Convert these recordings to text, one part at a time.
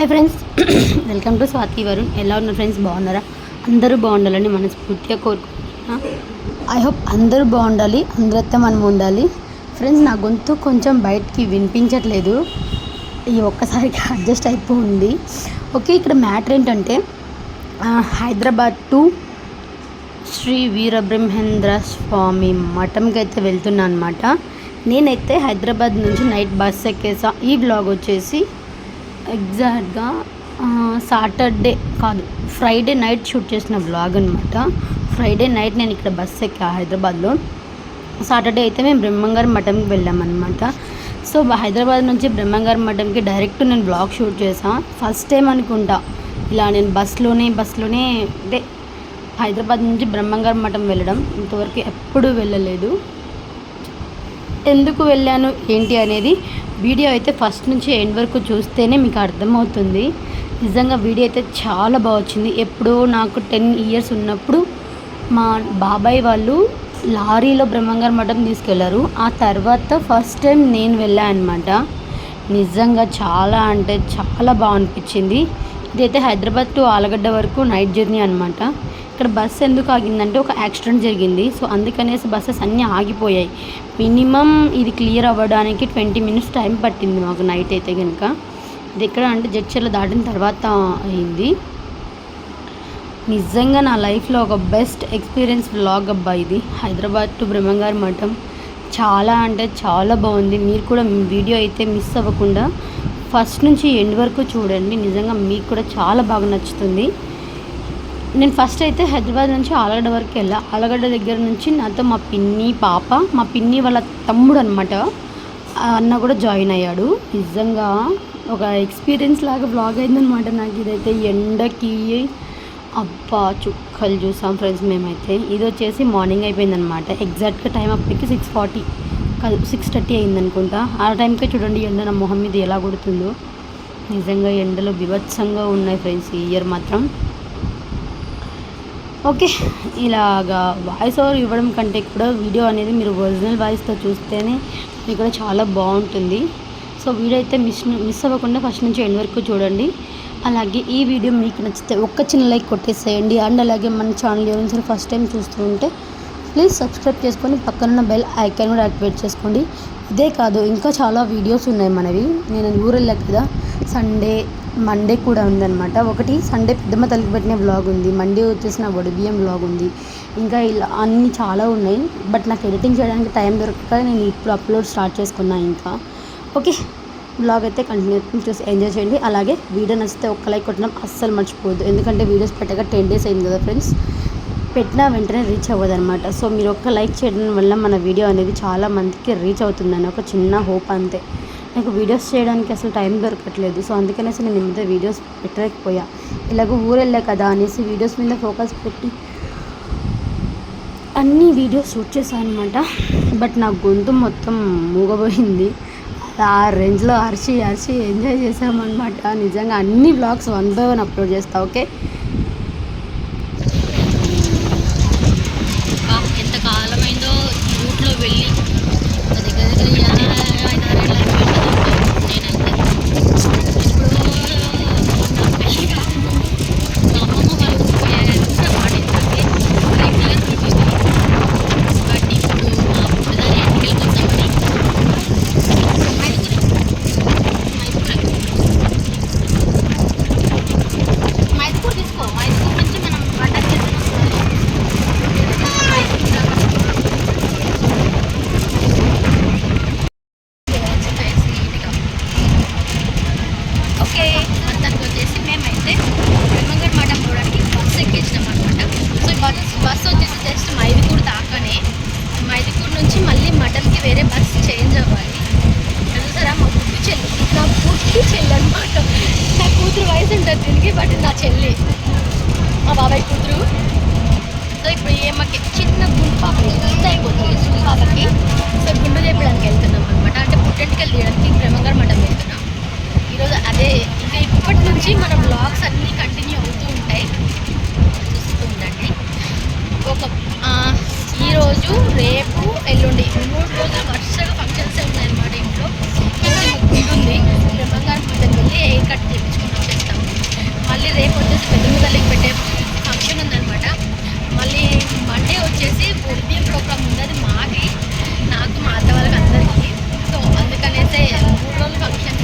Hi friends. Welcome to Swathi Varun. ఎలా ఉన్నారు friends? బాగున్నారా? అందరూ బాగుండాలని మనస్ఫూర్తిగా కోరుకుంటున్నా. ఐ హోప్ అందరూ బాగుండాలి అందరితో మనం ఉండాలి. ఫ్రెండ్స్ నా గొంతు కొంచెం బయటికి వినిపించట్లేదు. ఈ ఒక్కసారికి అడ్జస్ట్ అయిపోయింది. ఓకే ఇక్కడ మ్యాటర్ ఏంటంటే హైదరాబాద్ టు శ్రీ వీరబ్రహ్మేంద్ర స్వామి మఠంకి అయితే వెళ్తున్నా అనమాట నేనైతే హైదరాబాద్ నుంచి నైట్ బస్ ఎక్కేసా. ఈ బ్లాగ్ వచ్చేసి ఎగ్జాక్ట్గా సాటర్డే కాదు ఫ్రైడే నైట్ షూట్ చేసిన బ్లాగ్ అనమాట ఫ్రైడే నైట్ నేను ఇక్కడ బస్ ఎక్కా హైదరాబాద్లో. సాటర్డే అయితే మేము బ్రహ్మంగారి మఠంకి వెళ్ళామన్నమాట సో హైదరాబాద్ నుంచి బ్రహ్మంగారి మఠంకి డైరెక్ట్ నేను బ్లాగ్ షూట్ చేసాను ఫస్ట్ టైం అనుకుంటా ఇలా నేను బస్సులోనే బస్సులోనే అంటే హైదరాబాద్ నుంచి బ్రహ్మంగారి మఠం వెళ్ళడం. ఇంతవరకు ఎప్పుడూ వెళ్ళలేదు. ఎందుకు వెళ్ళాను ఏంటి అనేది వీడియో అయితే ఫస్ట్ నుంచి ఎండ్ వరకు చూస్తేనే మీకు అర్థమవుతుంది. నిజంగా వీడియో అయితే చాలా బాగా వచ్చింది. ఎప్పుడో నాకు టెన్ ఇయర్స్ ఉన్నప్పుడు మా బాబాయ్ వాళ్ళు లారీలో బ్రహ్మంగారు మఠం తీసుకెళ్ళారు. ఆ తర్వాత ఫస్ట్ టైం నేను వెళ్ళాను అనమాట నిజంగా చాలా అంటే చాలా బాగా అనిపించింది. ఇదైతే హైదరాబాద్ టు ఆలగడ్డ వరకు నైట్ జర్నీ అనమాట ఇక్కడ బస్సు ఎందుకు ఆగిందంటే ఒక యాక్సిడెంట్ జరిగింది. సో అందుకనేసి బస్సెస్ అన్నీ ఆగిపోయాయి. మినిమం ఇది క్లియర్ అవ్వడానికి ట్వంటీ మినిట్స్ టైం పట్టింది మాకు నైట్ అయితే కనుక ఇది ఎక్కడ అంటే జడ్చర్ల దాటిన తర్వాత అయింది. నిజంగా నా లైఫ్లో ఒక బెస్ట్ ఎక్స్పీరియన్స్ వ్లాగ్ అబ్బా ఇది. హైదరాబాద్ టు బ్రహ్మంగారి మఠం. చాలా అంటే చాలా బాగుంది. మీరు కూడా వీడియో అయితే మిస్ అవ్వకుండా ఫస్ట్ నుంచి ఎండ్ వరకు చూడండి. నిజంగా మీకు కూడా చాలా బాగా నచ్చుతుంది. నేను ఫస్ట్ అయితే హైదరాబాద్ నుంచి ఆలగడ్డ వరకు వెళ్ళా. ఆలగడ్డ దగ్గర నుంచి నాతో మా పిన్ని పాప మా పిన్ని వాళ్ళ తమ్ముడు అనమాట అన్న కూడా జాయిన్ అయ్యాడు. నిజంగా ఒక ఎక్స్పీరియన్స్ లాగా బ్లాగ్ అయిందనమాట నాకు ఇదైతే. ఎండకి అబ్బా చుక్కలు చూసాం ఫ్రెండ్స్ మేమైతే. ఇది వచ్చేసి మార్నింగ్ అయిపోయిందనమాట ఎగ్జాక్ట్గా టైం అప్పటికి సిక్స్ ఫార్టీ కాదు సిక్స్ థర్టీ అయిందనుకుంటా. ఆ టైంకే చూడండి ఎండ నా మొహం మీద ఎలా కొడుతుందో. నిజంగా ఎండలో బీభత్సంగా ఉన్నాయి ఫ్రెండ్స్ ఈ ఇయర్ మాత్రం ఓకే. ఇలాగా వాయిస్ ఓవర్ ఇవ్వడం కంటే కూడా వీడియో అనేది మీరు ఒరిజినల్ వాయిస్తో చూస్తేనే మీకు కూడా చాలా బాగుంటుంది. సో వీడియో అయితే మిస్ మిస్ అవ్వకుండా ఫస్ట్ నుంచి ఎండ్ వరకు చూడండి. అలాగే ఈ వీడియో మీకు నచ్చితే ఒక్క చిన్న లైక్ కొట్టేసేయండి. అండ్ అలాగే మన ఛానల్ ఎవరైనా ఫస్ట్ టైం చూస్తూ ఉంటే ప్లీజ్ సబ్స్క్రైబ్ చేసుకొని పక్కనున్న బెల్ ఐకాన్ కూడా యాక్టివేట్ చేసుకోండి. ఇదే కాదు ఇంకా చాలా వీడియోస్ ఉన్నాయి మనవి. నేను ఊరు కదా సండే మండే కూడా ఉందన్నమాట. ఒకటి సండే పెద్దమ్మ తల్లికి పెట్టిన వ్లాగ్ ఉంది. మండే వచ్చేసిన వడిబియ్యం బ్లాగ్ ఉంది. ఇంకా ఇలా అన్ని చాలా ఉన్నాయి. బట్ నాకు ఎడిటింగ్ చేయడానికి టైం దొరకక నేను ఇప్పుడు అప్లోడ్ స్టార్ట్ చేసుకున్నా ఇంకా. ఓకే బ్లాగ్ అయితే కంటిన్యూ చూసి ఎంజాయ్ చేయండి. అలాగే వీడియో నచ్చితే ఒక్క లైక్ కొట్టడం అస్సలు మర్చిపోవద్దు. ఎందుకంటే వీడియోస్ పెట్టక టెన్ డేస్ అయింది కదా ఫ్రెండ్స్ పెట్టిన వెంటనే రీచ్ అవ్వదు అనమాట సో మీరు ఒక్క లైక్ చేయడం వల్ల మన వీడియో అనేది చాలా మందికి రీచ్ అవుతుందని ఒక చిన్న హోప్ అంతే. నాకు వీడియోస్ చేయడానికి అసలు టైం దొరకట్లేదు. సో అందుకనేసి నేను మీద వీడియోస్ పెట్టలేకపోయా. ఇలాగ ఊరు వెళ్ళా కదా అనేసి వీడియోస్ మీద ఫోకస్ పెట్టి అన్ని వీడియోస్ షూట్ చేశాను అనమాట బట్ నా గొంతు మొత్తం మూగబోయింది. ఆ రేంజ్లో అరిచి అరిచి ఎంజాయ్ చేసామన్నమాట నిజంగా అన్ని blogs one by one upload చేస్తా ఓకే? ఓకే. మొత్తానికి వచ్చేసి మేమైతే బ్రహ్మంగర్ మఠం పోవడానికి బస్సు ఎక్కించినాం అనమాట సో బస్సు బస్సు వచ్చేసి జస్ట్ మైదుకూరు దాకానే. మైదుకూరు నుంచి మళ్ళీ మటన్కి వేరే బస్సు చేంజ్ అవ్వాలి. చూసారా? మా పుట్టి చెల్లి నా పుట్టి చెల్లి అనమాట నా కూతురు వయసు ఉంటుంది దీనికి బట్ నా చెల్లి. మా బాబాయ్ కూతురు. సో ఇప్పుడు ఏమకి చిన్న గుండు పాప ఎంత అయిపోతుంది పాపకి సో గుండు చేపడానికి వెళ్తున్నాం అనమాట అంటే పుట్టెంటికి తీయడానికి బ్రహ్మంగారు మఠం వెళ్తున్నాం. ఈరోజు అదే ఇంకా ఇప్పటి నుంచి మన బ్లాగ్స్ అన్నీ కంటిన్యూ అవుతూ ఉంటాయి. చూస్తుందండి ఒక ఈరోజు రేపు ఎల్లుండి మూడు రోజులు వరుసగా ఫంక్షన్స్ ఉన్నాయి అన్నమాట ఇంట్లో. ఉంటుంది బ్రహ్మంగారం పూజకి వెళ్ళి ఎయిర్ కట్ చేయించుకుని వచ్చేస్తాం మళ్ళీ రేపు వచ్చేసి పెద్దమ్మ తల్లికి పెట్టే ఫంక్షన్ ఉందన్నమాట. మళ్ళీ మండే వచ్చేసి బొడిబియ్యం ప్రోగ్రామ్ ఉంది మాకి. నాకు మా అత్త వాళ్ళకి అందరికీ. సో అందుకనేసే మూడు రోజులు ఫంక్షన్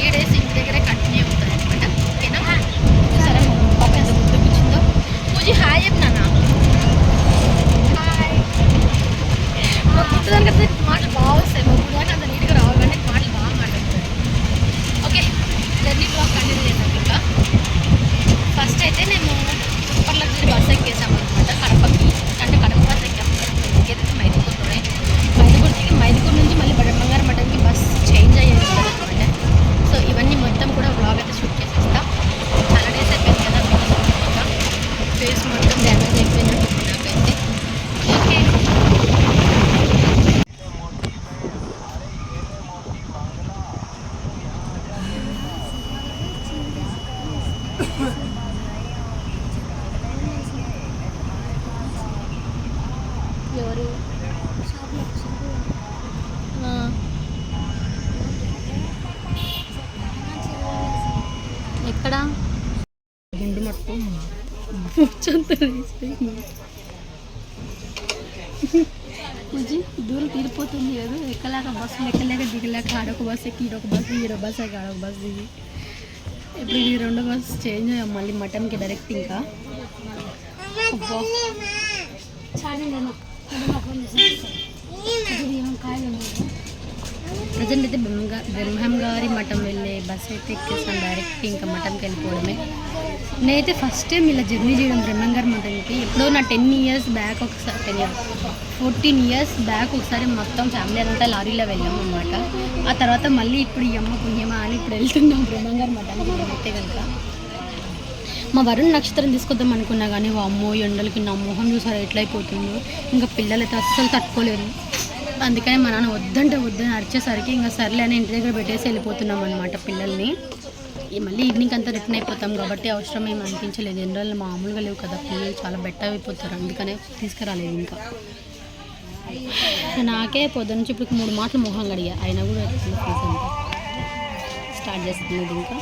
త్రీ డేస్ ఇంటి దగ్గరే కంటిన్యూ అవుతుంది అనమాట ఓకేనా? సరే మా పాప ఎంత గుర్తు కూర్చుందో పూజ హాయ్ చెప్పినా హాయ్. మా గుర్తుదాని కదా మాటలు బాగా వస్తాయి. మంచి దూరం తీరిపోతుంది కదా. ఎక్కలేక బస్సులు ఎక్కలేక దిగలేక ఆడొక బస్సు ఎక్కి ఈడొక బస్సు ఈడొక బస్సు ఎక్కి ఆడొక బస్సు దిగి. ఇప్పుడు ఇది రెండో బస్సు చేంజ్ అయ్యాం మళ్ళీ మటన్కి డైరెక్ట్ ఇంకా. అబ్బా. ప్రజెంట్ అయితే బ్రహ్మ గారి మఠం వెళ్ళే బస్ అయితే ఎక్కేసాం డైరెక్ట్ ఇంకా మఠంకి వెళ్ళిపోవడమే. నేనైతే ఫస్ట్ టైం ఇలా జర్నీ చేయడం బ్రహ్మం గారి మఠంకి. ఎప్పుడో నా టెన్ ఇయర్స్ బ్యాక్ ఒకసారి ten years fourteen years back ఒకసారి మొత్తం ఫ్యామిలీ అంతా లారీలో వెళ్ళాం అనమాట ఆ తర్వాత మళ్ళీ ఇప్పుడు ఈ అమ్మ పుణ్యమా అని ఇప్పుడు వెళ్తున్నాం బ్రహ్మం గారి మఠానికి అయితే కనుక మా వరుణ్ నక్షత్రం తీసుకొద్దాం అనుకున్నా కానీ అమ్మో ఎండలకి నా మొహం చూసారా ఎట్లయిపోతుందో. ఇంకా పిల్లలైతే అస్సలు తట్టుకోలేరు అందుకని మా నాన్న వద్దంటే వద్దని అరిచేసరికి ఇంకా సర్లే అని ఇంటి దగ్గర పెట్టేసి వెళ్ళిపోతున్నాం అనమాట పిల్లల్ని. ఈ మళ్ళీ ఈవినింగ్ అంతా రిటర్న్ అయిపోతాం కాబట్టి అవసరం ఏమి అనిపించలేదు. ఎండలు మామూలుగా లేవు కదా పిల్లలు చాలా బెటర్ అయిపోతారు. అందుకనే తీసుకురాలేదు ఇంకా. నాకే పొద్దు నుంచి ఇప్పుడు మూడు మాటలు మొహం కడిగా. అయినా కూడా ఫీజు అంతా. స్టార్ట్ చేస్తున్నది ఇంకా.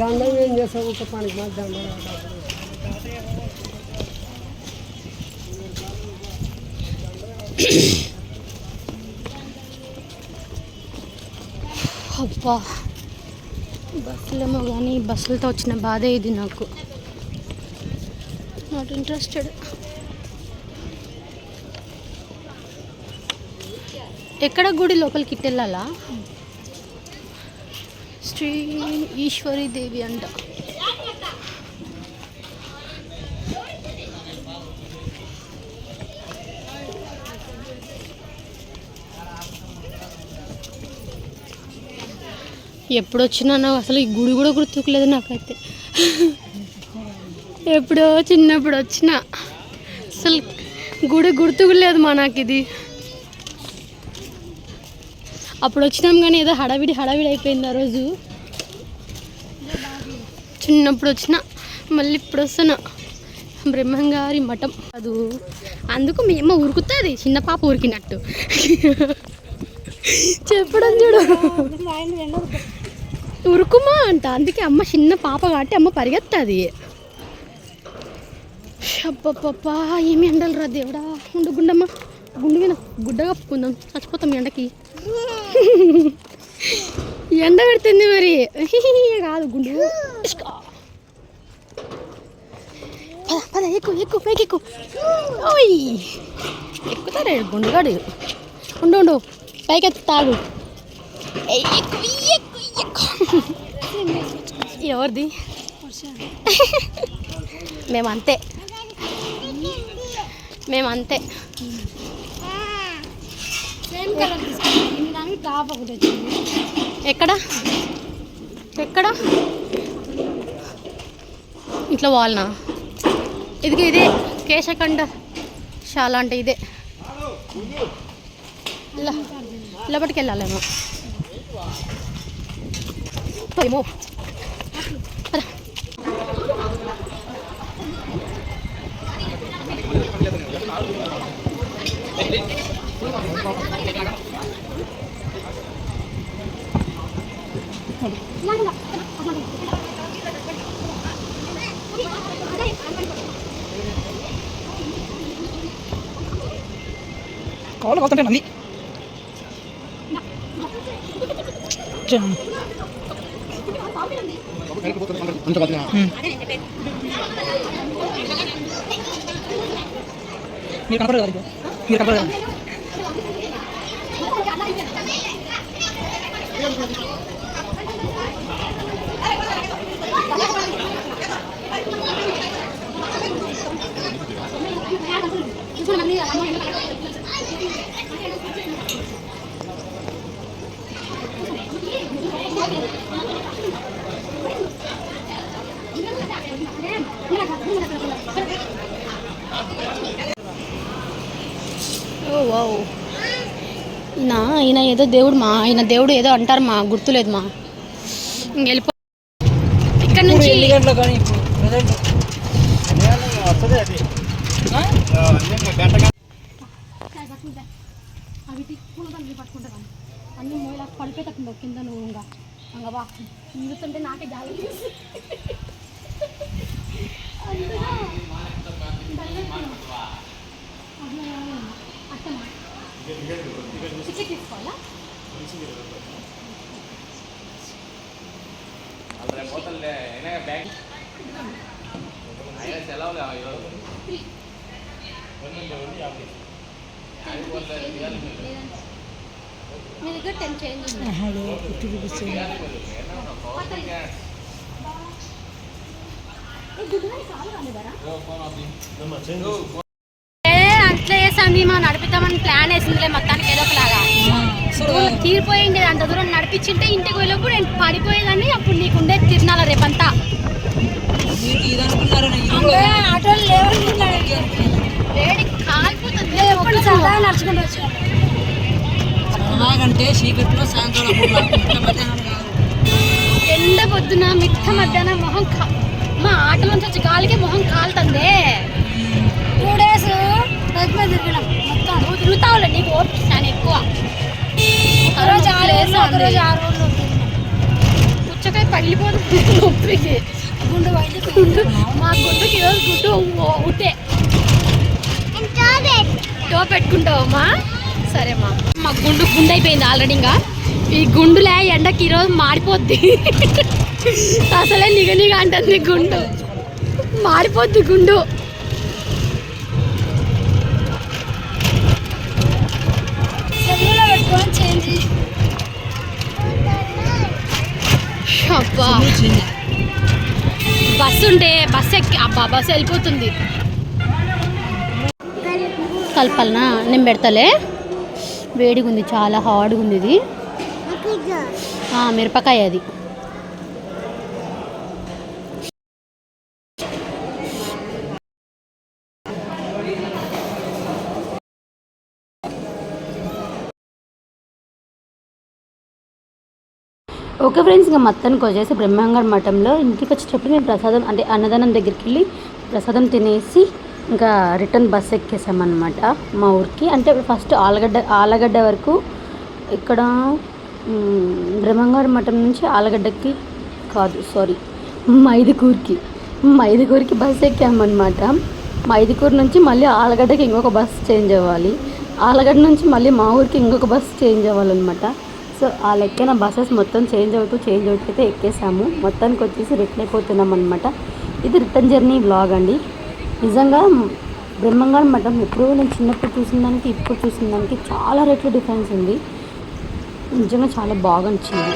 దండం ఏం చేస్తావు? ఒక పనికి మాకు దండం అబ్బా. బస్సులేమో కానీ బస్సులతో వచ్చిన బాధే ఇది నాకు. Not interested. ఎక్కడ గుడి లోపలికి వెళ్ళాలా? శ్రీ ఈశ్వరి దేవి అంట. ఎప్పుడు వచ్చినా నాకు అసలు ఈ గుడి కూడా గుర్తుకులేదు నాకైతే. ఎప్పుడో చిన్నప్పుడు వచ్చిన అసలు గుడి గుర్తుకులేదు మా నాకు ఇది. అప్పుడు వచ్చినాం కానీ ఏదో హడావిడి హడావిడి అయిపోయింది ఆ రోజు. చిన్నప్పుడు వచ్చిన మళ్ళీ ఇప్పుడు వస్తున్నా బ్రహ్మంగారి మఠం. అదు అందుకు మీ అమ్మ ఉరుకుతుంది చిన్న పాప ఉరికినట్టు. చెప్పడం చూడు. ఉరుకుమా అంట అందుకే అమ్మ చిన్న పాప కాబట్టి అమ్మ పరిగెత్తది. అబ్బబ్బబ్బా ఏమి ఎండలు రా దేవుడా? ఉండు గుండమ్మ గుండు మీద గుడ్డ కప్పుకుందాం చచ్చిపోతాం ఎండకి. ఎండ పెడుతుంది మరి. కాదు గుండు. పద పద ఎక్కువ ఎక్కువ పైకి ఎక్కువ ఓయ్. ఎక్కుతారే గుండుగాడు. ఉండు ఉండు. పైకి ఎత్తాడు తాగు ఎక్కు, ఎక్కు, ఎక్కు. ఎవరిది? మేమంతే. మేమంతే. సేమ్ కలర్ తీసుకుంటాను దానికి టాప్ ఒకటి వచ్చింది. ఎక్కడ? ఎక్కడ? ఇట్లా వాళ్ళనా? ఇదిగో ఇదే కేశఖండ శాల అంటే ఇదే. ఇలా లోపలికి వెళ్ళాలేమో. ఏమో. పద. కావాలి పోతుంటే నంది మీరు కనపడదు కదా మీరు కనపడదు కదా ఓ వావ్. నా ఈయన ఏదో దేవుడు మా ఆయన దేవుడు ఏదో అంటారు మా గుర్తులేదు మా. ఇంక వెళ్ళిపో ఇక్కడ ఇప్పుడు నుంచి ఎన్ని గంటలు కానీ ఇప్పుడు ప్రజెంట్ అవి పూలదండలు పట్టుకుంటా అన్ని మోయిలా పడిపోయేటట్టు కింద నువ్వు ఇంకా ఇంకా బా నిలుతుంటే నాకే జాలి తీసుకోవాలా సెలవులే ఈరోజు మీ దగ్గర టెన్ చేంజ్ ఉంది ఫిఫ్టీ రూపీస్ ఏ అట్లా వేసింది మా నడిపిద్దామని ప్లాన్ వేసిందిలే మొత్తానికి ఏదో ఒకలాగా తీరిపోయింది అంత దూరం నడిపించింటే ఇంటికి వెళ్ళినప్పుడు నేను పడిపోయేదాన్ని అప్పుడు నీకు ఉండేది తిరణాల రేపంతా. ఆటోలు లేవనుకున్నాడు ఎలాగంటే చీకట్లో సాయంత్రం ఎండ పొద్దున మిట్ట మధ్యాహ్నం మొహం కా- మా ఆటలోంచి వచ్చి గాలికి మొహం కాలుతుందే. టూ డేస్ రైతు మీద తిరిగినాం. మొత్తం తిరుగుతావులే నీకు ఓపిక చాలా ఎక్కువ. ఒకరోజు ఆరు. ఒకరోజు ఆరు తిరిగినాం. పుచ్చకాయ పగిలిపోతుంది నొప్పికి గుండు బయట గుండు మా గుండుకి ఈరోజు గుడ్డు ఉట్టే టో పెట్టుకుంటావమ్మా? సరేమ్మా మా గుండు గుండు అయిపోయింది ఆల్రెడీ ఇంకా. ఈ గుండులే ఎండకి ఈరోజు మాడిపోద్ది. అసలే నిగ నిగ అంటుంది గుండు. మాడిపోద్ది గుండు. అబ్బా. బస్సు ఉంటే బస్సు ఎక్కి అబ్బా బస్సు వెళ్ళిపోతుంది. కలపాలనా? నేను పెడతలే. వేడిగా ఉంది చాలా హార్డ్గా ఉంది ఇది. ఆ, మిరపకాయ అది. ఓకే ఫ్రెండ్స్ ఇంకా మొత్తానికి వచ్చేసి బ్రహ్మంగారు మఠంలో ఇంటికి వచ్చేటప్పుడు మేము ప్రసాదం అంటే అన్నదానం దగ్గరికి వెళ్ళి ప్రసాదం తినేసి ఇంకా రిటర్న్ బస్ ఎక్కేసామన్నమాట మా ఊరికి. అంటే ఫస్ట్ ఆలగడ్డ ఆలగడ్డ వరకు ఇక్కడ బ్రహ్మంగారి మఠం నుంచి ఆలగడ్డకి కాదు సారీ మైదుకూరుకి మైదుకూరుకి బస్ ఎక్కామన్నమాట. మైదుకూరు నుంచి మళ్ళీ ఆలగడ్డకి ఇంకొక బస్ చేంజ్ అవ్వాలి. ఆలగడ్డ నుంచి మళ్ళీ మా ఊరికి ఇంకొక బస్ చేంజ్ అవ్వాలన్నమాట. సో ఆ లెక్కన బస్సెస్ మొత్తం చేంజ్ అవుతూ చేంజ్ అవుతూ అయితే ఎక్కేసాము. మొత్తానికి వచ్చేసి రిటర్న్ అయిపోతున్నాం అనమాట ఇది రిటర్న్ జర్నీ బ్లాగ్ అండి. నిజంగా బ్రహ్మంగారం మఠం ఎప్పుడూ నేను చిన్నప్పుడు చూసిన దానికి ఇప్పుడు చూసిన దానికి చాలా రేట్లు డిఫరెన్స్ ఉంది. నిజంగా చాలా బాగా నచ్చింది